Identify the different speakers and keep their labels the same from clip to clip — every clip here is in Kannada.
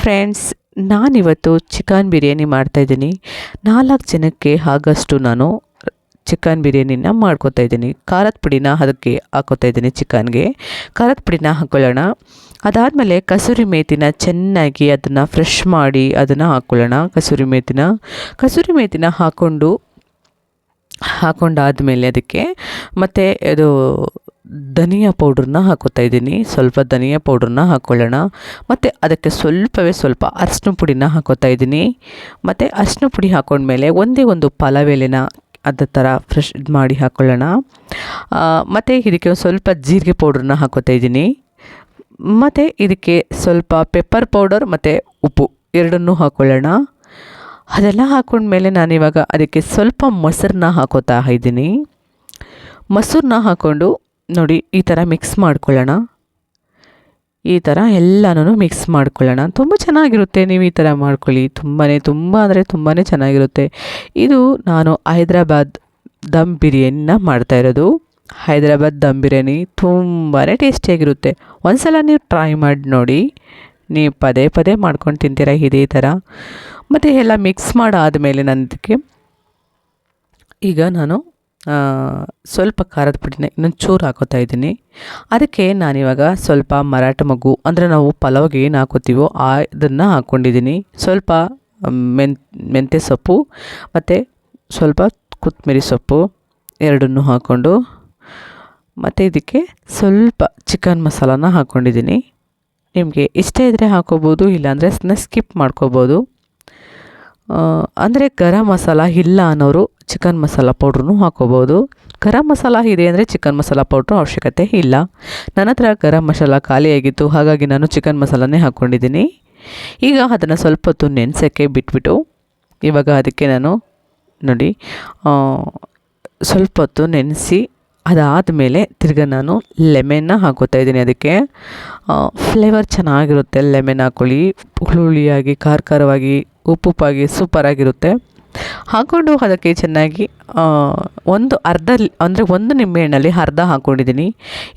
Speaker 1: ಫ್ರೆಂಡ್ಸ್ ನಾನಿವತ್ತು ಚಿಕನ್ ಬಿರಿಯಾನಿ ಮಾಡ್ತಾಯಿದ್ದೀನಿ ನಾಲ್ಕು ಜನಕ್ಕೆ ಆಗಷ್ಟು ನಾನು ಚಿಕನ್ ಬಿರಿಯಾನಿನ ಮಾಡ್ಕೋತಾ ಇದ್ದೀನಿ. ಖಾರದ ಪುಡಿನ ಅದಕ್ಕೆ ಹಾಕೋತಾ ಇದ್ದೀನಿ ಚಿಕನ್ಗೆ ಖಾರದ ಪುಡಿನ ಹಾಕ್ಕೊಳ್ಳೋಣ ಅದಾದಮೇಲೆ ಕಸೂರಿ ಮೇತಿನ ಚೆನ್ನಾಗಿ ಅದನ್ನು ಫ್ರೆಶ್ ಮಾಡಿ ಅದನ್ನು ಹಾಕ್ಕೊಳ್ಳೋಣ ಕಸೂರಿ ಮೇತಿನ. ಕಸೂರಿ ಮೇತಿನ ಹಾಕ್ಕೊಂಡು ಹಾಕೊಂಡಾದಮೇಲೆ ಅದಕ್ಕೆ ಮತ್ತು ಇದು ಧನಿಯಾ ಪೌಡ್ರನ್ನ ಹಾಕೋತಾ ಇದ್ದೀನಿ. ಸ್ವಲ್ಪ ಧನಿಯಾ ಪೌಡ್ರನ್ನ ಹಾಕ್ಕೊಳ್ಳೋಣ ಮತ್ತು ಅದಕ್ಕೆ ಸ್ವಲ್ಪವೇ ಸ್ವಲ್ಪ ಅರಶಿನ ಪುಡಿನ ಹಾಕೋತಾ ಇದ್ದೀನಿ. ಮತ್ತು ಅರಶಿನ ಪುಡಿ ಹಾಕೊಂಡ್ಮೇಲೆ ಒಂದೇ ಒಂದು ಪಲಾವ್ ಎಲೆನ ಅದೇ ಥರ ಫ್ರೆಶ್ ಇದು ಮಾಡಿ ಹಾಕ್ಕೊಳ್ಳೋಣ ಮತ್ತು ಇದಕ್ಕೆ ಸ್ವಲ್ಪ ಜೀರಿಗೆ ಪೌಡ್ರನ್ನ ಹಾಕೋತಾ ಇದ್ದೀನಿ. ಮತ್ತು ಇದಕ್ಕೆ ಸ್ವಲ್ಪ ಪೆಪ್ಪರ್ ಪೌಡರ್ ಮತ್ತು ಉಪ್ಪು ಎರಡನ್ನೂ ಹಾಕ್ಕೊಳ್ಳೋಣ ಅದೆಲ್ಲ ಹಾಕೊಂಡ್ಮೇಲೆ ನಾನಿವಾಗ ಅದಕ್ಕೆ ಸ್ವಲ್ಪ ಮೊಸರನ್ನ ಹಾಕೋತಾ ಇದ್ದೀನಿ. ಮೊಸರನ್ನ ಹಾಕ್ಕೊಂಡು ನೋಡಿ, ಈ ಥರ ಮಿಕ್ಸ್ ಮಾಡ್ಕೊಳ್ಳೋಣ. ಈ ಥರ ಎಲ್ಲನೂ ಮಿಕ್ಸ್ ಮಾಡ್ಕೊಳ್ಳೋಣ. ತುಂಬ ಚೆನ್ನಾಗಿರುತ್ತೆ ನೀವು ಈ ಥರ ಮಾಡ್ಕೊಳ್ಳಿ. ತುಂಬಾ ತುಂಬ ಅಂದರೆ ತುಂಬಾ ಚೆನ್ನಾಗಿರುತ್ತೆ. ಇದು ನಾನು ಹೈದ್ರಾಬಾದ್ ದಮ್ ಬಿರಿಯಾನಿನ ಮಾಡ್ತಾಯಿರೋದು ಹೈದ್ರಾಬಾದ್ ದಮ್ ಬಿರಿಯಾನಿ ತುಂಬಾ ಟೇಸ್ಟಿಯಾಗಿರುತ್ತೆ. ಒಂದು ಸಲ ನೀವು ಟ್ರೈ ಮಾಡಿ ನೋಡಿ. ನೀವು ಪದೇ ಪದೇ ಮಾಡ್ಕೊಂಡು ತಿಂತೀರ ಇದೇ ಥರ ಮತ್ತು ಎಲ್ಲ ಮಿಕ್ಸ್ ಮಾಡಾದಮೇಲೆ ಮೇಲೆ ನನಗೆ ಈಗ ನಾನು ಸ್ವಲ್ಪ ಖಾರದ ಪುಡಿನ ಇನ್ನೊಂದು ಚೂರು ಹಾಕೋತಾ ಇದ್ದೀನಿ. ಅದಕ್ಕೆ ನಾನಿವಾಗ ಸ್ವಲ್ಪ ಮರಾಠ ಮಗು, ಅಂದರೆ ನಾವು ಪಲಾವ್ಗೆ ಏನು ಹಾಕೋತೀವೋ ಆ ಇದನ್ನು ಹಾಕ್ಕೊಂಡಿದ್ದೀನಿ ಸ್ವಲ್ಪ ಮೆನ್, ಮೆಂತ್ಯ ಸೊಪ್ಪು, ಮತ್ತು ಸ್ವಲ್ಪ ಕೊತ್ತಂಬರಿ ಸೊಪ್ಪು ಎರಡನ್ನೂ ಹಾಕ್ಕೊಂಡು ಮತ್ತು ಇದಕ್ಕೆ ಸ್ವಲ್ಪ ಚಿಕನ್ ಮಸಾಲಾನ ಹಾಕ್ಕೊಂಡಿದ್ದೀನಿ ನಿಮಗೆ ಇಷ್ಟ ಇದ್ದರೆ ಹಾಕೋಬೋದು, ಇಲ್ಲಾಂದರೆ ಸ್ಕಿಪ್ ಮಾಡ್ಕೋಬೋದು. ಅಂದರೆ ಗರಂ ಮಸಾಲ ಇಲ್ಲ ಅನ್ನೋರು ಚಿಕನ್ ಮಸಾಲ ಪೌಡ್ರೂ ಹಾಕೋಬೋದು. ಗರಂ ಮಸಾಲ ಇದೆ ಅಂದರೆ ಚಿಕನ್ ಮಸಾಲ ಪೌಡ್ರ್ ಅವಶ್ಯಕತೆ ಇಲ್ಲ. ನನ್ನ ಹತ್ರ ಗರಂ ಮಸಾಲ ಖಾಲಿಯಾಗಿತ್ತು ಹಾಗಾಗಿ ನಾನು ಚಿಕನ್ ಮಸಾಲನೇ ಹಾಕ್ಕೊಂಡಿದ್ದೀನಿ ಈಗ ಅದನ್ನು ಸ್ವಲ್ಪ ಹೊತ್ತು ನೆನೆಸೋಕ್ಕೆ ಬಿಟ್ಬಿಟ್ಟು, ಇವಾಗ ಅದಕ್ಕೆ ನಾನು ನೋಡಿ ಸ್ವಲ್ಪ ಹೊತ್ತು ನೆನೆಸಿ ಅದಾದಮೇಲೆ ತಿರ್ಗ ನಾನು ಲೆಮೆನ್ನ ಹಾಕೋತಾ ಇದ್ದೀನಿ ಅದಕ್ಕೆ. ಫ್ಲೇವರ್ ಚೆನ್ನಾಗಿರುತ್ತೆ ಲೆಮೆನ್ ಹಾಕೊಳ್ಳಿ. ಹುಳುಳಿಯಾಗಿ ಖಾರ ಖಾರವಾಗಿ ಉಪ್ಪುಪ್ಪಾಗಿ ಸೂಪರಾಗಿರುತ್ತೆ ಹಾಕ್ಕೊಂಡು ಅದಕ್ಕೆ ಚೆನ್ನಾಗಿ ಒಂದು ಅರ್ಧ ಅಂದರೆ ಒಂದು ನಿಂಬೆಹಣ್ಣಲ್ಲಿ ಅರ್ಧ ಹಾಕ್ಕೊಂಡಿದ್ದೀನಿ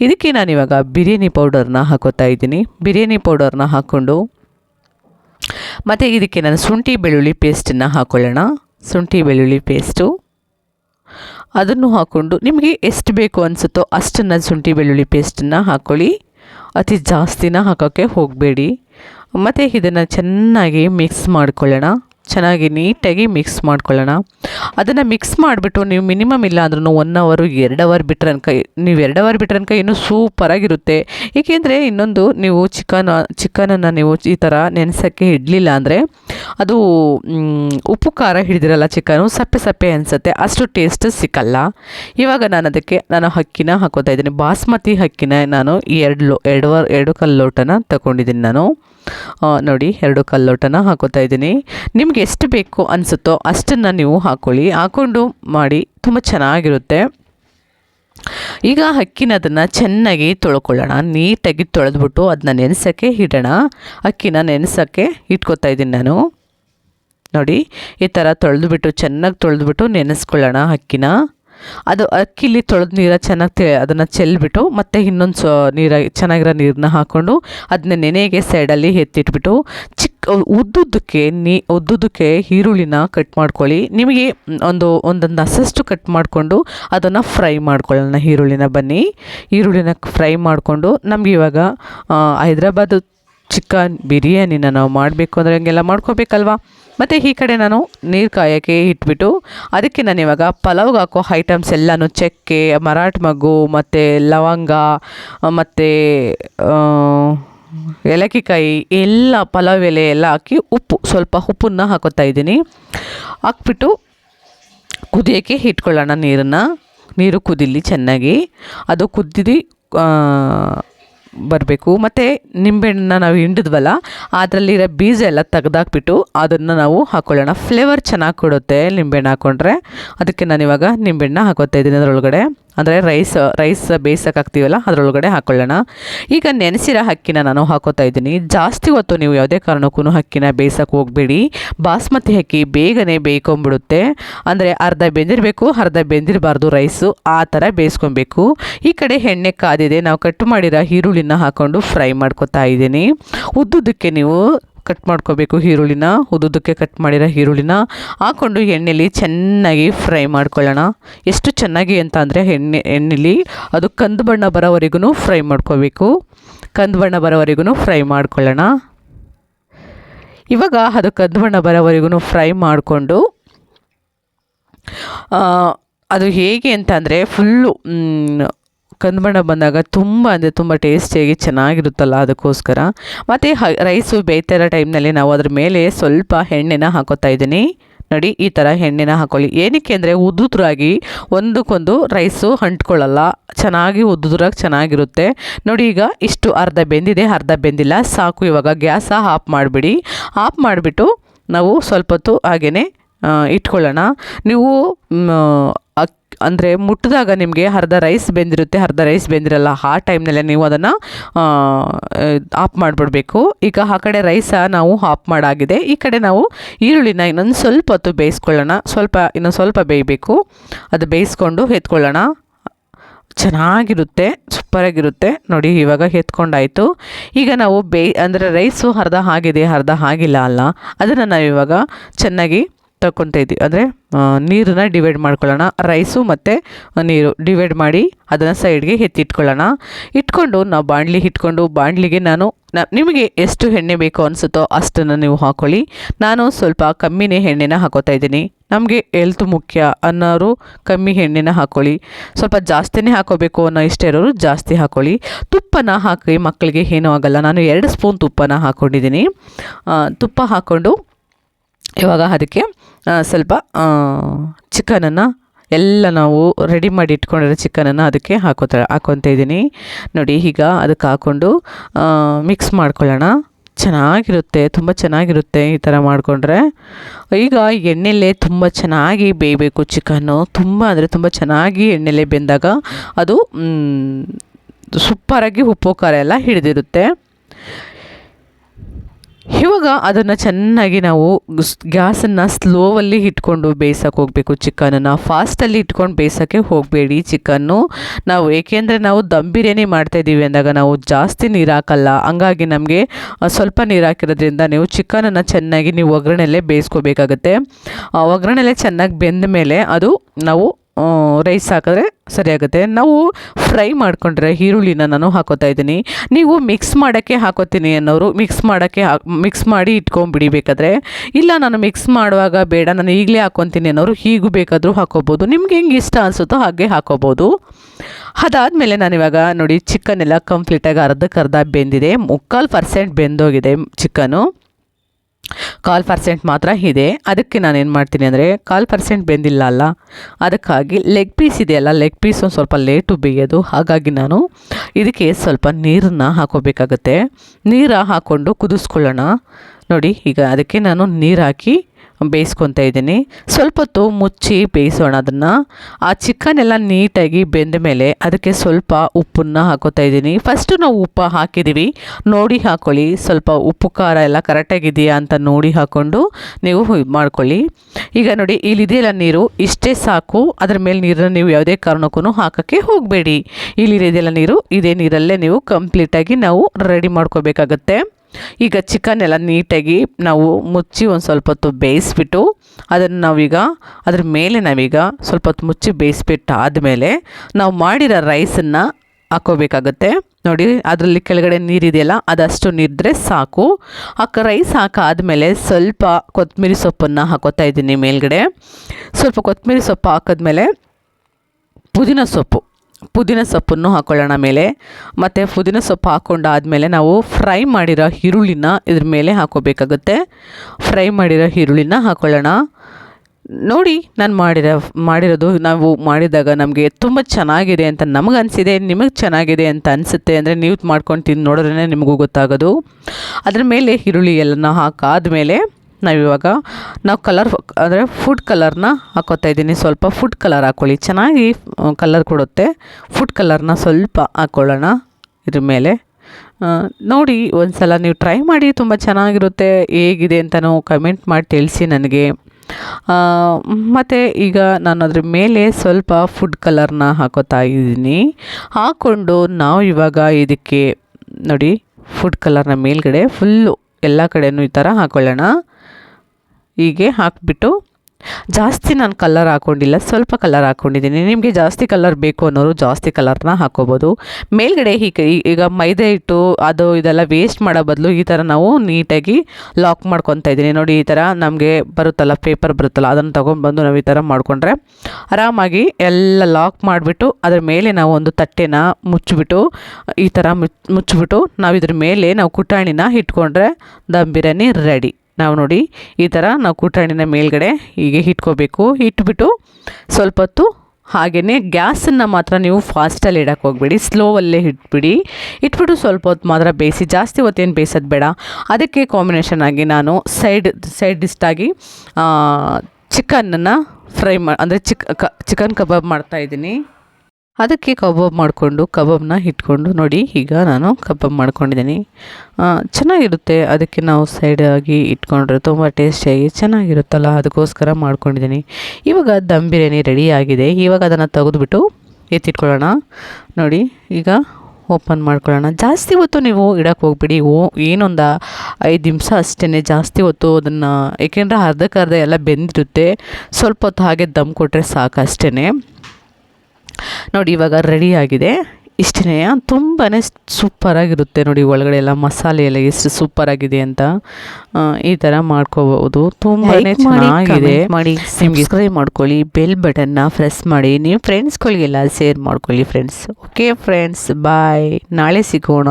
Speaker 1: ಇದಕ್ಕೆ ನಾನಿವಾಗ ಬಿರಿಯಾನಿ ಪೌಡರ್ನ ಹಾಕೋತಾ ಇದ್ದೀನಿ. ಬಿರಿಯಾನಿ ಪೌಡರ್ನ ಹಾಕ್ಕೊಂಡು, ಮತ್ತು ಇದಕ್ಕೆ ನಾನು ಶುಂಠಿ ಬೆಳ್ಳುಳ್ಳಿ ಪೇಸ್ಟನ್ನು ಹಾಕ್ಕೊಳ್ಳೋಣ ಶುಂಠಿ ಬೆಳ್ಳುಳ್ಳಿ ಪೇಸ್ಟು ಅದನ್ನು ಹಾಕ್ಕೊಂಡು ನಿಮಗೆ ಎಷ್ಟು ಬೇಕು ಅನಿಸುತ್ತೋ ಅಷ್ಟನ್ನು ಶುಂಠಿ ಬೆಳ್ಳುಳ್ಳಿ ಪೇಸ್ಟನ್ನು ಹಾಕ್ಕೊಳ್ಳಿ ಅತಿ ಜಾಸ್ತಿನ ಹಾಕೋಕ್ಕೆ ಹೋಗಬೇಡಿ. ಮತ್ತು ಇದನ್ನು ಚೆನ್ನಾಗಿ ಮಿಕ್ಸ್ ಮಾಡ್ಕೊಳ್ಳೋಣ. ಚೆನ್ನಾಗಿ ನೀಟಾಗಿ ಮಿಕ್ಸ್ ಮಾಡ್ಕೊಳ್ಳೋಣ. ಅದನ್ನು ಮಿಕ್ಸ್ ಮಾಡಿಬಿಟ್ಟು ನೀವು ಮಿನಿಮಮ್ ಇಲ್ಲ ಅಂದ್ರೂ ಒನ್ ಅವರು ಎರಡು ಅವರ್ ಬಿಟ್ರೆ ಅನ್ಕ, ನೀವು ಎರಡು ಅವರ್ ಬಿಟ್ರೆ ಅನ್ಕ ಇನ್ನೂ ಸೂಪರಾಗಿರುತ್ತೆ ಏಕೆಂದರೆ ಇನ್ನೊಂದು ನೀವು ಚಿಕನ್ ಚಿಕನನ್ನು ನೀವು ಈ ಥರ ನೆನೆಸೋಕ್ಕೆ ಇಡಲಿಲ್ಲ ಅಂದರೆ ಅದು ಉಪ್ಪು ಖಾರ ಹಿಡಿದಿರಲ್ಲ ಚಿಕನು ಸಪ್ಪೆ ಸಪ್ಪೆ ಅನಿಸುತ್ತೆ. ಅಷ್ಟು ಟೇಸ್ಟ್ ಸಿಕ್ಕಲ್ಲ. ಇವಾಗ ನಾನು ಅದಕ್ಕೆ, ನಾನು ಅಕ್ಕಿನ ಹಾಕೋತಾ ಇದ್ದೀನಿ. ಬಾಸ್ಮತಿ ಹಕ್ಕಿನ ನಾನು ಎರಡು ಲೋ, ಎರಡು ಎರಡು ಕಲ್ಲು ಲೋಟನ ತಗೊಂಡಿದ್ದೀನಿ ನಾನು. ನೋಡಿ, ಎರಡು ಕಲ್ಲೋಟನ ಹಾಕೋತಾ ಇದ್ದೀನಿ. ನಿಮ್ಗೆ ಎಷ್ಟು ಬೇಕು ಅನಿಸುತ್ತೋ ಅಷ್ಟನ್ನು ನೀವು ಹಾಕ್ಕೊಳ್ಳಿ ಹಾಕ್ಕೊಂಡು ಮಾಡಿ, ತುಂಬ ಚೆನ್ನಾಗಿರುತ್ತೆ. ಈಗ ಅಕ್ಕಿನ ಅದನ್ನು ಚೆನ್ನಾಗಿ ತೊಳ್ಕೊಳ್ಳೋಣ. ನೀಟಾಗಿ ತೊಳೆದ್ಬಿಟ್ಟು ಅದನ್ನ ನೆನೆಸೋಕ್ಕೆ ಇಡೋಣ. ಅಕ್ಕಿನ ನೆನೆಸೋಕ್ಕೆ ಇಟ್ಕೊತಾ ಇದ್ದೀನಿ ನಾನು. ನೋಡಿ, ಈ ಥರ ತೊಳೆದ್ಬಿಟ್ಟು, ಚೆನ್ನಾಗಿ ತೊಳೆದ್ಬಿಟ್ಟು ನೆನೆಸ್ಕೊಳ್ಳೋಣ ಅಕ್ಕಿನ ಅದು ಅಕ್ಕಿಲಿ ತೊಳೆದ ನೀರ ಚೆನ್ನಾಗಿ ತೆ ಅದನ್ನು ಚೆಲ್ಬಿಟ್ಟು ಮತ್ತು ಇನ್ನೊಂದು ಸೊ ನೀರ, ಚೆನ್ನಾಗಿರೋ ನೀರನ್ನ ಹಾಕ್ಕೊಂಡು ಅದನ್ನ ನೆನೆಗೆ ಸೈಡಲ್ಲಿ ಎತ್ತಿಟ್ಬಿಟ್ಟು ಚಿಕ್ಕ ಉದ್ದುದ್ದಕ್ಕೆ ನೀ ಉದ್ದುದ್ದಕ್ಕೆ ಈರುಳ್ಳಿನ ಕಟ್ ಮಾಡ್ಕೊಳ್ಳಿ. ನಿಮಗೆ ಒಂದು, ಒಂದೊಂದು ಹಸಷ್ಟು ಕಟ್ ಮಾಡಿಕೊಂಡು ಅದನ್ನು ಫ್ರೈ ಮಾಡ್ಕೊಳ್ಳೋಣ ಈರುಳ್ಳಿನ ಬನ್ನಿ. ಈರುಳ್ಳಿನ ಫ್ರೈ ಮಾಡಿಕೊಂಡು ನಮ್ಗೆ ಇವಾಗ ಹೈದ್ರಾಬಾದ್ ಚಿಕನ್ ಬಿರಿಯಾನಿನ ನಾವು ಮಾಡಬೇಕು ಅಂದರೆ ಹಂಗೆಲ್ಲ ಮಾಡ್ಕೋಬೇಕಲ್ವಾ? ಮತ್ತು ಈ ಕಡೆ ನಾನು ನೀರು ಕಾಯೋಕ್ಕೆ ಇಟ್ಬಿಟ್ಟು ಅದಕ್ಕೆ ನಾನು ಇವಾಗ ಪಲಾವ್ಗೆ ಹಾಕೋ ಐಟಮ್ಸ್ ಎಲ್ಲನೂ ಚಕ್ಕೆ, ಮರಾಠ ಮಗು ಮತ್ತು ಲವಂಗ, ಮತ್ತು ಏಲಕ್ಕಿಕಾಯಿ, ಎಲ್ಲ ಪಲಾವ್ ಎಲೆ ಎಲ್ಲ ಹಾಕಿ ಉಪ್ಪು, ಸ್ವಲ್ಪ ಉಪ್ಪನ್ನ ಹಾಕೋತಾ ಇದ್ದೀನಿ. ಹಾಕ್ಬಿಟ್ಟು ಕುದಿಯೋಕ್ಕೆ ಇಟ್ಕೊಳ್ಳೋಣ ನೀರನ್ನು. ನೀರು ಕುದಿಲಿ ಚೆನ್ನಾಗಿ. ಅದು ಕುದ್ದಿದ್ದು ಬರಬೇಕು. ಮತ್ತು ನಿಂಬೆಹಣ್ಣನ್ನ ನಾವು ಹಿಂಡಿದ್ವಲ್ಲ, ಅದರಲ್ಲಿರೋ ಬೀಜ ಎಲ್ಲ ತೆಗೆದಾಕ್ಬಿಟ್ಟು ಅದನ್ನು ನಾವು ಹಾಕ್ಕೊಳ್ಳೋಣ ಫ್ಲೇವರ್ ಚೆನ್ನಾಗಿ ಕೊಡುತ್ತೆ ನಿಂಬೆಹಣ್ಣು ಹಾಕ್ಕೊಂಡ್ರೆ ಅದಕ್ಕೆ ನಾನು ಇವಾಗ ನಿಂಬೆಹಣ್ಣ ಹಾಕೋತಾ ಇದ್ದೀನಿ ಅದರೊಳಗಡೆ. ಅಂದರೆ ರೈಸ್ ರೈಸ್ ಬೇಯಿಸೋಕೆ ಹಾಕ್ತೀವಲ್ಲ ಅದರೊಳಗಡೆ ಹಾಕ್ಕೊಳ್ಳೋಣ ಈಗ ನೆನೆಸಿರೋ ಹಕ್ಕಿನ ನಾನು ಹಾಕೋತಾ ಇದ್ದೀನಿ. ಜಾಸ್ತಿ ಹೊತ್ತು ನೀವು ಯಾವುದೇ ಕಾರಣಕ್ಕೂ ಹಕ್ಕಿನ ಬೇಯಿಸೋಕೆ ಹೋಗಬೇಡಿ. ಬಾಸ್ಮತಿ ಹಕ್ಕಿ ಬೇಗನೆ ಬೇಯ್ಕೊಂಬಿಡುತ್ತೆ ಅಂದರೆ ಅರ್ಧ ಬೆಂದಿರಬೇಕು, ಅರ್ಧ ಬೆಂದಿರಬಾರ್ದು ರೈಸು. ಆ ಥರ ಬೇಯಿಸ್ಕೊಬೇಕು. ಈ ಕಡೆ ಎಣ್ಣೆ ಕಾದಿದೆ. ನಾವು ಕಟ್ ಮಾಡಿರೋ ಈರುಳ್ಳಿನ ಹಾಕ್ಕೊಂಡು ಫ್ರೈ ಮಾಡ್ಕೊತಾ ಇದ್ದೀನಿ. ಉದ್ದುದಕ್ಕೆ ನೀವು ಕಟ್ ಮಾಡ್ಕೋಬೇಕು ಈರುಳ್ಳಿನ ಉದುದಕ್ಕೆ ಕಟ್ ಮಾಡಿರೋ ಈರುಳ್ಳಿನ ಹಾಕ್ಕೊಂಡು ಎಣ್ಣೆಲಿ ಚೆನ್ನಾಗಿ ಫ್ರೈ ಮಾಡ್ಕೊಳ್ಳೋಣ. ಎಷ್ಟು ಚೆನ್ನಾಗಿ ಅಂತ ಅಂದರೆ ಎಣ್ಣೆ, ಎಣ್ಣೆಲಿ ಅದು ಕಂದು ಬಣ್ಣ ಬರೋವರೆಗೂ ಫ್ರೈ ಮಾಡ್ಕೋಬೇಕು. ಕಂದು ಬಣ್ಣ ಬರೋವರೆಗೂ ಫ್ರೈ ಮಾಡ್ಕೊಳ್ಳೋಣ. ಇವಾಗ ಅದು ಕಂದು ಬಣ್ಣ ಬರೋವರೆಗೂ ಫ್ರೈ ಮಾಡಿಕೊಂಡು ಅದು ಹೇಗೆ ಅಂತ ಅಂದರೆ ಫುಲ್ಲು ಕಂದು ಬಣ್ಣ ಬಂದಾಗ ತುಂಬ ಅಂದರೆ ತುಂಬ ಟೇಸ್ಟಿಯಾಗಿ ಚೆನ್ನಾಗಿರುತ್ತಲ್ಲ ಅದಕ್ಕೋಸ್ಕರ. ಮತ್ತು ಹ ರೈಸು ಬೇಯ್ತಾ ಟೈಮ್ನಲ್ಲಿ ನಾವು ಅದ್ರ ಮೇಲೆ ಸ್ವಲ್ಪ ಎಣ್ಣೆನ ಹಾಕೋತಾ ಇದ್ದೀನಿ. ನೋಡಿ, ಈ ಥರ ಎಣ್ಣೆನ ಹಾಕೊಳ್ಳಿ. ಏನಕ್ಕೆ ಅಂದರೆ ಉದ್ದುದ್ರಾಗಿ ಒಂದಕ್ಕೊಂದು ರೈಸು ಅಂಟ್ಕೊಳ್ಳಲ್ಲ. ಚೆನ್ನಾಗಿ ಉದ್ದುದ್ರಾಗಿ ಚೆನ್ನಾಗಿರುತ್ತೆ. ನೋಡಿ, ಈಗ ಇಷ್ಟು ಅರ್ಧ ಬೆಂದಿದೆ, ಅರ್ಧ ಬೆಂದಿಲ್ಲ. ಸಾಕು, ಇವಾಗ ಗ್ಯಾಸ ಆಫ್ ಮಾಡಿಬಿಡಿ. ಆಫ್ ಮಾಡಿಬಿಟ್ಟು ನಾವು ಸ್ವಲ್ಪ ಹೊತ್ತು ಹಾಗೆಯೇ ಇಟ್ಕೊಳ್ಳೋಣ. ನೀವು ಅಕ್, ಅಂದರೆ ಮುಟ್ಟಿದಾಗ ನಿಮಗೆ ಅರ್ಧ ರೈಸ್ ಬೆಂದಿರುತ್ತೆ ಅರ್ಧ ರೈಸ್ ಬೆಂದಿರಲ್ಲ, ಆ ಟೈಮ್ನಲ್ಲೇ ನೀವು ಅದನ್ನು ಆಫ್ ಮಾಡಿಬಿಡ್ಬೇಕು. ಈಗ ಆ ಕಡೆ ರೈಸ ನಾವು ಆಫ್ ಮಾಡಾಗಿದೆ. ಈ ಕಡೆ ನಾವು ಈರುಳ್ಳಿನ ಇನ್ನೊಂದು ಸ್ವಲ್ಪ ಹೊತ್ತು ಬೇಯಿಸ್ಕೊಳ್ಳೋಣ. ಸ್ವಲ್ಪ, ಇನ್ನೊಂದು ಸ್ವಲ್ಪ ಬೇಯಬೇಕು. ಅದು ಬೇಯಿಸ್ಕೊಂಡು ಎತ್ಕೊಳ್ಳೋಣ. ಚೆನ್ನಾಗಿರುತ್ತೆ, ಸೂಪರಾಗಿರುತ್ತೆ. ನೋಡಿ, ಇವಾಗ ಎತ್ಕೊಂಡಾಯಿತು. ಈಗ ನಾವು ಬೇ ಅಂದರೆ ರೈಸು ಅರ್ಧ ಆಗಿದೆ ಅರ್ಧ ಆಗಿಲ್ಲ ಅಲ್ಲ. ಅದನ್ನು ನಾವು ಇವಾಗ ಚೆನ್ನಾಗಿ ತಗೊತಾ ಇದ್ದೀವಿ ಅಂದರೆ ನೀರನ್ನ ಡಿವೈಡ್ ಮಾಡ್ಕೊಳ್ಳೋಣ. ರೈಸು ಮತ್ತು ನೀರು ಡಿವೈಡ್ ಮಾಡಿ ಅದನ್ನು ಸೈಡ್ಗೆ ಎತ್ತಿಟ್ಕೊಳ್ಳೋಣ. ಇಟ್ಕೊಂಡು ನಾವು ಬಾಣಲಿ ಇಟ್ಕೊಂಡು, ಬಾಣಲಿಗೆ ನಾನು ನಿಮಗೆ ಎಷ್ಟು ಎಣ್ಣೆ ಬೇಕು ಅನಿಸುತ್ತೋ ಅಷ್ಟನ್ನು ನೀವು ಹಾಕ್ಕೊಳ್ಳಿ ನಾನು ಸ್ವಲ್ಪ ಕಮ್ಮಿನೇ ಎಣ್ಣೆನ ಹಾಕೋತಾ ಇದ್ದೀನಿ. ನಮಗೆ ಎಲ್ತ್ ಮುಖ್ಯ ಅನ್ನೋರು ಕಮ್ಮಿ ಎಣ್ಣೆನ ಹಾಕ್ಕೊಳ್ಳಿ ಸ್ವಲ್ಪ ಜಾಸ್ತಿನೇ ಹಾಕೋಬೇಕು ಅನ್ನೋ ಇಷ್ಟ ಇರೋರು ಜಾಸ್ತಿ ಹಾಕ್ಕೊಳ್ಳಿ ತುಪ್ಪನ ಹಾಕಿ ಮಕ್ಕಳಿಗೆ ಏನೂ ಆಗೋಲ್ಲ. ನಾನು ಎರಡು ಸ್ಪೂನ್ ತುಪ್ಪನ ಹಾಕ್ಕೊಂಡಿದ್ದೀನಿ ತುಪ್ಪ ಹಾಕ್ಕೊಂಡು ಇವಾಗ ಅದಕ್ಕೆ ಸ್ವಲ್ಪ ಚಿಕನನ್ನು ಎಲ್ಲ ನಾವು ರೆಡಿ ಮಾಡಿ ಇಟ್ಕೊಂಡಿರೋ ಚಿಕನನ್ನು ಅದಕ್ಕೆ ಹಾಕೋತ ಹಾಕೊತ ಇದ್ದೀನಿ. ನೋಡಿ, ಈಗ ಅದಕ್ಕೆ ಹಾಕ್ಕೊಂಡು ಮಿಕ್ಸ್ ಮಾಡ್ಕೊಳ್ಳೋಣ. ಚೆನ್ನಾಗಿರುತ್ತೆ, ತುಂಬ ಚೆನ್ನಾಗಿರುತ್ತೆ ಈ ಥರ ಮಾಡಿಕೊಂಡ್ರೆ. ಈಗ ಎಣ್ಣೆಲೆ ತುಂಬ ಚೆನ್ನಾಗಿ ಬೇಯಬೇಕು ಚಿಕನ್ನು. ತುಂಬ ಅಂದರೆ ತುಂಬ ಚೆನ್ನಾಗಿ ಎಣ್ಣೆಲೆ ಬೆಂದಾಗ ಅದು ಸೂಪರಾಗಿ ಉಪ್ಪು, ಖಾರ ಎಲ್ಲ ಹಿಡಿದಿರುತ್ತೆ. ಇವಾಗ ಅದನ್ನು ಚೆನ್ನಾಗಿ ನಾವು ಗ್ಯಾಸನ್ನು ಸ್ಲೋವಲ್ಲಿ ಇಟ್ಕೊಂಡು ಬೇಯಿಸೋಕೆ ಹೋಗಬೇಕು ಚಿಕನನ್ನು. ಫಾಸ್ಟಲ್ಲಿ ಇಟ್ಕೊಂಡು ಬೇಯಿಸೋಕ್ಕೆ ಹೋಗಬೇಡಿ ಚಿಕನ್ನು. ನಾವು ಏಕೆಂದರೆ ನಾವು ದಮ್ ಬಿರಿಯಾನಿ ಮಾಡ್ತಾಯಿದ್ದೀವಿ ಅಂದಾಗ ನಾವು ಜಾಸ್ತಿ ನೀರು ಹಾಕಲ್ಲ ಹಂಗಾಗಿ ನಮಗೆ ಸ್ವಲ್ಪ ನೀರು ಹಾಕಿರೋದ್ರಿಂದ ನೀವು ಚಿಕನನ್ನು ಚೆನ್ನಾಗಿ ನೀವು ಒಗ್ಗರಣೆಲ್ಲೇ ಬೇಯಿಸ್ಕೋಬೇಕಾಗತ್ತೆ. ಒಗ್ಗರಣೆಲ್ಲೇ ಚೆನ್ನಾಗಿ ಬೆಂದ ಮೇಲೆ ಅದು ನಾವು ರೈಸ್ ಹಾಕಿದ್ರೆ ಸರಿಯಾಗುತ್ತೆ. ನಾವು ಫ್ರೈ ಮಾಡಿಕೊಂಡ್ರೆ ಈರುಳ್ಳಿನ ನಾನು ಹಾಕೋತಾ ಇದ್ದೀನಿ. ನೀವು ಮಿಕ್ಸ್ ಮಾಡೋಕ್ಕೆ ಹಾಕೋತೀನಿ ಅನ್ನೋರು ಮಿಕ್ಸ್ ಮಾಡೋಕ್ಕೆ ಮಿಕ್ಸ್ ಮಾಡಿ ಇಟ್ಕೊಂಬಿಡಿ ಬೇಕಾದರೆ ಇಲ್ಲ ನಾನು ಮಿಕ್ಸ್ ಮಾಡುವಾಗ ಬೇಡ, ನಾನು ಈಗಲೇ ಹಾಕ್ಕೊತೀನಿ ಅನ್ನೋರು ಹೀಗೂ ಬೇಕಾದರೂ ಹಾಕೋಬೋದು. ನಿಮ್ಗೆ ಹೆಂಗೆ ಇಷ್ಟ ಅನಿಸುತ್ತೋ ಹಾಗೆ ಹಾಕೋಬೋದು. ಅದಾದಮೇಲೆ ನಾನಿವಾಗ ನೋಡಿ ಚಿಕನ್ ಎಲ್ಲ ಕಂಪ್ಲೀಟಾಗಿ ಅರ್ಧಕ್ಕೆ ಅರ್ಧ ಬೆಂದಿದೆ. ಮುಕ್ಕಾಲು ಪರ್ಸೆಂಟ್ ಬೆಂದೋಗಿದೆ ಚಿಕನು. ಕಾಲು ಪರ್ಸೆಂಟ್ ಮಾತ್ರ ಇದೆ. ಅದಕ್ಕೆ ನಾನು ಏನು ಮಾಡ್ತೀನಿ ಅಂದರೆ ಕಾಲ್ ಪರ್ಸೆಂಟ್ ಬೆಂದಿಲ್ಲ ಅಲ್ಲ. ಅದಕ್ಕಾಗಿ ಲೆಗ್ ಪೀಸ್ ಇದೆಯಲ್ಲ ಲೆಗ್ ಪೀಸ್ ಒಂದು ಸ್ವಲ್ಪ ಲೇಟು ಬೇಯೋದು. ಹಾಗಾಗಿ ನಾನು ಇದಕ್ಕೆ ಸ್ವಲ್ಪ ನೀರನ್ನ ಹಾಕೋಬೇಕಾಗತ್ತೆ. ನೀರು ಹಾಕ್ಕೊಂಡು ಕುದಿಸ್ಕೊಳ್ಳೋಣ. ನೋಡಿ, ಈಗ ಅದಕ್ಕೆ ನಾನು ನೀರು ಹಾಕಿ ಬೇಯಿಸ್ಕೊತಾ ಇದ್ದೀನಿ. ಸ್ವಲ್ಪ ಹೊತ್ತು ಮುಚ್ಚಿ ಬೇಯಿಸೋಣ ಅದನ್ನು. ಆ ಚಿಕನ್ ಎಲ್ಲ ನೀಟಾಗಿ ಬೆಂದ ಮೇಲೆ ಅದಕ್ಕೆ ಸ್ವಲ್ಪ ಉಪ್ಪನ್ನು ಹಾಕೋತಾ ಇದ್ದೀನಿ. ಫಸ್ಟು ನಾವು ಉಪ್ಪು ಹಾಕಿದ್ದೀವಿ. ನೋಡಿ ಹಾಕ್ಕೊಳ್ಳಿ ಸ್ವಲ್ಪ ಉಪ್ಪು ಖಾರ ಎಲ್ಲ ಕರೆಕ್ಟಾಗಿದೆಯಾ ಅಂತ ನೋಡಿ ಹಾಕ್ಕೊಂಡು ನೀವು ಮಾಡ್ಕೊಳ್ಳಿ. ಈಗ ನೋಡಿ ಇಲ್ಲಿದೆಯಲ್ಲ ನೀರು ಇಷ್ಟೇ ಸಾಕು. ಅದ್ರ ಮೇಲೆ ನೀರನ್ನು ನೀವು ಯಾವುದೇ ಕಾರಣಕ್ಕೂ ಹಾಕೋಕ್ಕೆ ಹೋಗಬೇಡಿ. ಇಲ್ಲಿದೆಯಲ್ಲ ನೀರು ಇದೇ ನೀರಲ್ಲೇ ನೀವು ಕಂಪ್ಲೀಟಾಗಿ ನಾವು ರೆಡಿ ಮಾಡ್ಕೋಬೇಕಾಗತ್ತೆ. ಈಗ ಚಿಕನ್ ಎಲ್ಲ ನೀಟಾಗಿ ನಾವು ಮುಚ್ಚಿ ಒಂದು ಸ್ವಲ್ಪ ಹೊತ್ತು ಬೇಯಿಸ್ಬಿಟ್ಟು ಅದನ್ನು ನಾವೀಗ ಅದ್ರ ಮೇಲೆ ನಾವೀಗ ಸ್ವಲ್ಪ ಹೊತ್ತು ಮುಚ್ಚಿ ಬೇಯಿಸ್ಬಿಟ್ಟು ಆದಮೇಲೆ ನಾವು ಮಾಡಿರೋ ರೈಸನ್ನು ಹಾಕೋಬೇಕಾಗುತ್ತೆ. ನೋಡಿ, ಅದರಲ್ಲಿ ಕೆಳಗಡೆ ನೀರಿದೆಯಲ್ಲ, ಅದಷ್ಟು ನೀರಿದ್ರೆ ಸಾಕು. ಹಾಕ ರೈಸ್ ಹಾಕಾದಮೇಲೆ ಸ್ವಲ್ಪ ಕೊತ್ತಂಬರಿ ಸೊಪ್ಪನ್ನು ಹಾಕೋತಾ ಇದ್ದೀನಿ ಮೇಲ್ಗಡೆ. ಸ್ವಲ್ಪ ಕೊತ್ತಂಬರಿ ಸೊಪ್ಪು ಹಾಕಿದ್ಮೇಲೆ ಪುದೀನ ಸೊಪ್ಪು. ಪುದೀನ ಸೊಪ್ಪನ್ನು ಹಾಕ್ಕೊಳ್ಳೋಣ ಮೇಲೆ. ಮತ್ತು ಪುದೀನ ಸೊಪ್ಪು ಹಾಕ್ಕೊಂಡಾದಮೇಲೆ ನಾವು ಫ್ರೈ ಮಾಡಿರೋ ಈರುಳ್ಳಿನ ಇದ್ರ ಮೇಲೆ ಹಾಕೋಬೇಕಾಗುತ್ತೆ. ಫ್ರೈ ಮಾಡಿರೋ ಈರುಳ್ಳಿನ ಹಾಕ್ಕೊಳ್ಳೋಣ ನೋಡಿ, ನಾನು ಮಾಡಿರೋ, ಮಾಡಿರೋದು ನಾವು ಮಾಡಿದಾಗ ನಮಗೆ ತುಂಬ ಚೆನ್ನಾಗಿದೆ ಅಂತ ನಮಗೆ ಅನಿಸಿದೆ, ನಿಮಗೆ ಚೆನ್ನಾಗಿದೆ ಅಂತ ಅನಿಸುತ್ತೆ ಅಂದರೆ ನೀವು ಮಾಡ್ಕೊಂಡು ತಿಂದು ನೋಡಿದ್ರೆ ನಿಮಗೂ ಗೊತ್ತಾಗೋದು. ಅದ್ರ ಮೇಲೆ ಈರುಳ್ಳಿ ಎಲ್ಲನ ಹಾಕಾದ್ಮೇಲೆ ನಾವಿವಾಗ ನಾವು ಕಲರ್ ಅಂದರೆ ಫುಡ್ ಕಲರ್ನ ಹಾಕೋತಾ ಇದ್ದೀನಿ. ಸ್ವಲ್ಪ ಫುಡ್ ಕಲರ್ ಹಾಕ್ಕೊಳ್ಳಿ ಚೆನ್ನಾಗಿ ಕಲರ್ ಕೊಡುತ್ತೆ. ಫುಡ್ ಕಲರ್ನ ಸ್ವಲ್ಪ ಹಾಕ್ಕೊಳ್ಳೋಣ ಇದ್ರ ಮೇಲೆ ನೋಡಿ ಒಂದು ಸಲ ನೀವು ಟ್ರೈ ಮಾಡಿ, ತುಂಬ ಚೆನ್ನಾಗಿರುತ್ತೆ. ಹೇಗಿದೆ ಅಂತಲೂ ಕಮೆಂಟ್ ಮಾಡಿ ತಿಳಿಸಿ ನನಗೆ. ಮತ್ತು ಈಗ ನಾನು ಅದ್ರ ಮೇಲೆ ಸ್ವಲ್ಪ ಫುಡ್ ಕಲರ್ನ ಹಾಕೋತಾ ಇದ್ದೀನಿ. ಹಾಕ್ಕೊಂಡು ನಾವು ಇವಾಗ ಇದಕ್ಕೆ, ನೋಡಿ ಫುಡ್ ಕಲರ್ನ ಮೇಲ್ಗಡೆ ಫುಲ್ಲು ಎಲ್ಲ ಕಡೆಯೂ ಈ ಥರ ಹಾಕೊಳ್ಳೋಣ. ಹೀಗೆ ಹಾಕಿಬಿಟ್ಟು ಜಾಸ್ತಿ ನಾನು ಕಲರ್ ಹಾಕ್ಕೊಂಡಿಲ್ಲ ಸ್ವಲ್ಪ ಕಲರ್ ಹಾಕ್ಕೊಂಡಿದ್ದೀನಿ ನಿಮಗೆ ಜಾಸ್ತಿ ಕಲರ್ ಬೇಕು ಅನ್ನೋರು ಜಾಸ್ತಿ ಕಲರ್ನ ಹಾಕ್ಕೋಬೋದು ಮೇಲ್ಗಡೆ ಹೀಗೆ ಈಗ ಮೈದೆ ಹಿಟ್ಟು, ಅದು ಇದೆಲ್ಲ ವೇಸ್ಟ್ ಮಾಡೋ ಬದಲು ಈ ಥರ ನಾವು ನೀಟಾಗಿ ಲಾಕ್ ಮಾಡ್ಕೊತಾ ಇದ್ದೀನಿ. ನೋಡಿ, ಈ ಥರ ನಮಗೆ ಬರುತ್ತಲ್ಲ ಪೇಪರ್ ಬರುತ್ತಲ್ಲ, ಅದನ್ನು ತೊಗೊಂಡ್ಬಂದು ನಾವು ಈ ಥರ ಮಾಡಿಕೊಂಡ್ರೆ ಆರಾಮಾಗಿ ಎಲ್ಲ ಲಾಕ್ ಮಾಡಿಬಿಟ್ಟು, ಅದ್ರ ಮೇಲೆ ನಾವು ಒಂದು ತಟ್ಟೆನ ಮುಚ್ಚಿಬಿಟ್ಟು, ಈ ಥರ ಮುಚ್ ಮುಚ್ಚಿಬಿಟ್ಟು ನಾವು ಇದ್ರ ಮೇಲೆ ನಾವು ಕುಟಾಣಿನ ಇಟ್ಕೊಂಡ್ರೆ ದಮ್ ಬಿರಿಯಾನಿ ರೆಡಿ ನಾವು ನೋಡಿ ಈ ಥರ ನಾವು ಕುಟ್ರಾಣಿನ ಮೇಲ್ಗಡೆ ಹೀಗೆ ಇಟ್ಕೋಬೇಕು. ಇಟ್ಬಿಟ್ಟು ಸ್ವಲ್ಪ ಹೊತ್ತು ಹಾಗೆಯೇ ಗ್ಯಾಸನ್ನು ಮಾತ್ರ ನೀವು ಫಾಸ್ಟಲ್ಲಿ ಇಡಕ್ಕೆ ಹೋಗ್ಬೇಡಿ. ಸ್ಲೋವಲ್ಲೇ ಇಟ್ಬಿಡಿ. ಇಟ್ಬಿಟ್ಟು ಸ್ವಲ್ಪ ಹೊತ್ತು ಮಾತ್ರ ಬೇಯಿಸಿ. ಜಾಸ್ತಿ ಹೊತ್ತೇನು ಬೇಯಿಸೋದು ಬೇಡ. ಅದಕ್ಕೆ ಕಾಂಬಿನೇಷನ್ ಆಗಿ ನಾನು ಸೈಡ್ ಸೈಡ್ ಡಿಸ್ಟಾಗಿ ಚಿಕನನ್ನು ಫ್ರೈ ಮಾ, ಅಂದರೆ ಚಿಕ್, ಕ ಚಿಕನ್ ಕಬಾಬ್ ಮಾಡ್ತಾಯಿದ್ದೀನಿ ಅದಕ್ಕೆ ಕಬಾಬ್ ಮಾಡಿಕೊಂಡು, ಕಬಾಬ್ನ ಇಟ್ಕೊಂಡು ನೋಡಿ, ಈಗ ನಾನು ಕಬಾಬ್ ಮಾಡ್ಕೊಂಡಿದ್ದೀನಿ. ಚೆನ್ನಾಗಿರುತ್ತೆ. ಅದಕ್ಕೆ ನಾವು ಸೈಡಾಗಿ ಇಟ್ಕೊಂಡ್ರೆ ತುಂಬ ಟೇಸ್ಟಿಯಾಗಿ ಚೆನ್ನಾಗಿರುತ್ತಲ್ಲ, ಅದಕ್ಕೋಸ್ಕರ ಮಾಡ್ಕೊಂಡಿದ್ದೀನಿ. ಇವಾಗ ದಮ್ ಬಿರಿಯಾನಿ ರೆಡಿ ಆಗಿದೆ. ಇವಾಗ ಅದನ್ನು ತೆಗೆದುಬಿಟ್ಟು ಎತ್ತಿಟ್ಕೊಳ್ಳೋಣ. ನೋಡಿ, ಈಗ ಓಪನ್ ಮಾಡ್ಕೊಳ್ಳೋಣ. ಜಾಸ್ತಿ ಹೊತ್ತು ನೀವು ಇಡಕ್ಕೆ ಹೋಗ್ಬಿಡಿ. ಓ, ಏನೊಂದು ಐದು ನಿಮಿಷ ಅಷ್ಟೇ ಜಾಸ್ತಿ ಹೊತ್ತು ಅದನ್ನು, ಏಕೆಂದರೆ ಅರ್ಧಕ್ಕೆ ಅರ್ಧ ಎಲ್ಲ ಬೆಂದಿರುತ್ತೆ. ಸ್ವಲ್ಪ ಹೊತ್ತು ಹಾಗೆ ದಮ್ ಕೊಟ್ಟರೆ ಸಾಕು ಅಷ್ಟೇ ನೋಡಿ ಇವಾಗ ರೆಡಿ ಆಗಿದೆ. ಇಷ್ಟೇ ತುಂಬಾ ಸೂಪರಾಗಿರುತ್ತೆ ನೋಡಿ ಒಳಗಡೆ ಎಲ್ಲ ಮಸಾಲೆ ಎಲ್ಲ ಎಷ್ಟು ಸೂಪರಾಗಿದೆ ಅಂತ ಈ ಥರ ಮಾಡ್ಕೋಬಹುದು. ತುಂಬಾ ಚೆನ್ನಾಗಿದೆ.
Speaker 2: ಮಾಡಿ,
Speaker 1: ನಿಮಗೆ ಸಬ್ಸ್ಕ್ರೈಬ್ ಮಾಡ್ಕೊಳ್ಳಿ ಬೆಲ್ ಬಟನ್ನ ಪ್ರೆಸ್ ಮಾಡಿ. ನೀವು ಫ್ರೆಂಡ್ಸ್ಗಳಿಗೆಲ್ಲ ಶೇರ್ ಮಾಡ್ಕೊಳ್ಳಿ ಫ್ರೆಂಡ್ಸ್ ಓಕೆ ಫ್ರೆಂಡ್ಸ್ ಬಾಯ್ ನಾಳೆ ಸಿಗೋಣ.